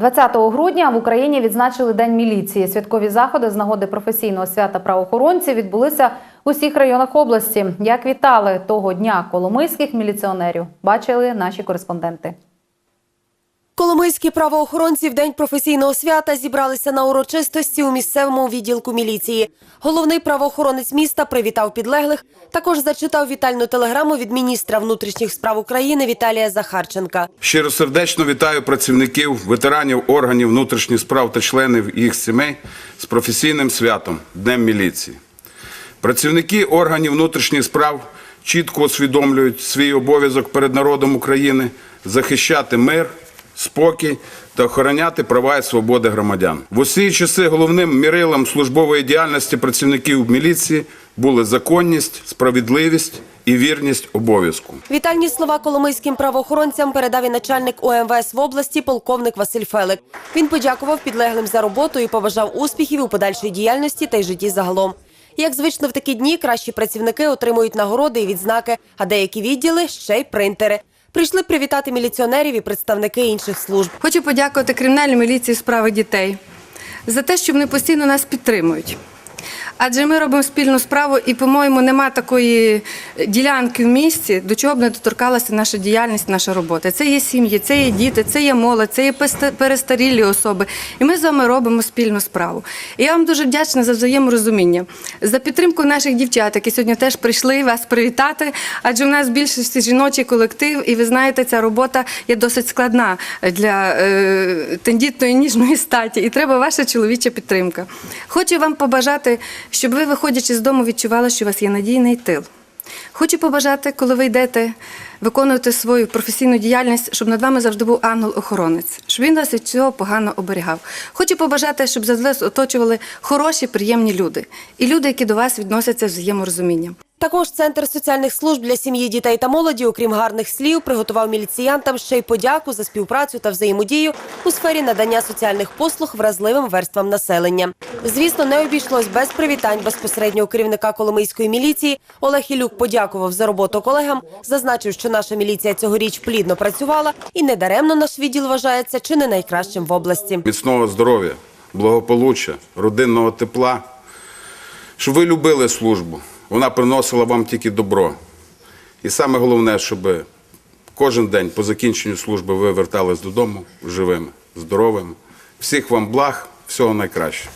20 грудня в Україні відзначили День міліції. Святкові заходи з нагоди професійного свята правоохоронців відбулися у всіх районах області. Як вітали того дня коломийських міліціонерів, бачили наші кореспонденти. Коломийські правоохоронці в день професійного свята зібралися на урочистості у місцевому відділку міліції. Головний правоохоронець міста привітав підлеглих. Також зачитав вітальну телеграму від міністра внутрішніх справ України Віталія Захарченка. Щиро сердечно вітаю працівників, ветеранів органів внутрішніх справ та членів їх сімей з професійним святом Днем міліції. Працівники органів внутрішніх справ чітко усвідомлюють свій обов'язок перед народом України захищати мир, спокій та охороняти права і свободи громадян. В усі часи головним мірилом службової діяльності працівників міліції були законність, справедливість і вірність обов'язку. Вітальні слова коломийським правоохоронцям передав і начальник УМВС в області полковник Василь Фелик. Він подякував підлеглим за роботу і побажав успіхів у подальшій діяльності та й житті загалом. Як звично в такі дні, кращі працівники отримують нагороди і відзнаки, а деякі відділи ще й принтери. Прийшли привітати міліціонерів і представники інших служб. Хочу подякувати кримінальній міліції справи дітей за те, що вони постійно нас підтримують. Адже ми робимо спільну справу, і, по-моєму, нема такої ділянки в місті, до чого б не доторкалася наша діяльність, наша робота. Це є сім'ї, це є діти, це є молодь, це є перестарілі особи. І ми з вами робимо спільну справу. І я вам дуже вдячна за взаєморозуміння, за підтримку наших дівчат, які сьогодні теж прийшли вас привітати. Адже в нас більшість жіночий колектив, і ви знаєте, ця робота є досить складна для е, тендітної ніжної статі, і треба ваша чоловіча підтримка. Хочу вам побажати, щоб ви, виходячи з дому, відчували, що у вас є надійний тил. Хочу побажати, коли ви йдете виконувати свою професійну діяльність, щоб над вами завжди був ангел-охоронець, щоб він вас від цього погано оберігав. Хочу побажати, щоб за вас оточували хороші, приємні люди і люди, які до вас відносяться з взаєморозумінням. Також центр соціальних служб для сім'ї, дітей та молоді, окрім гарних слів, приготував міліціянтам ще й подяку за співпрацю та взаємодію у сфері надання соціальних послуг вразливим верствам населення. Звісно, не обійшлось без привітань безпосереднього керівника Коломийської міліції. Олег Ілюк подякував за роботу колегам, зазначив, що наша міліція цьогоріч плідно працювала і недаремно наш відділ вважається чи не найкращим в області. міцного здоров'я, благополуччя, родинного тепла, щоб ви любили службу. Вона приносила вам тільки добро. І саме головне, щоб кожен день по закінченню служби ви вертались додому живими, здоровими. Всіх вам благ, всього найкращого.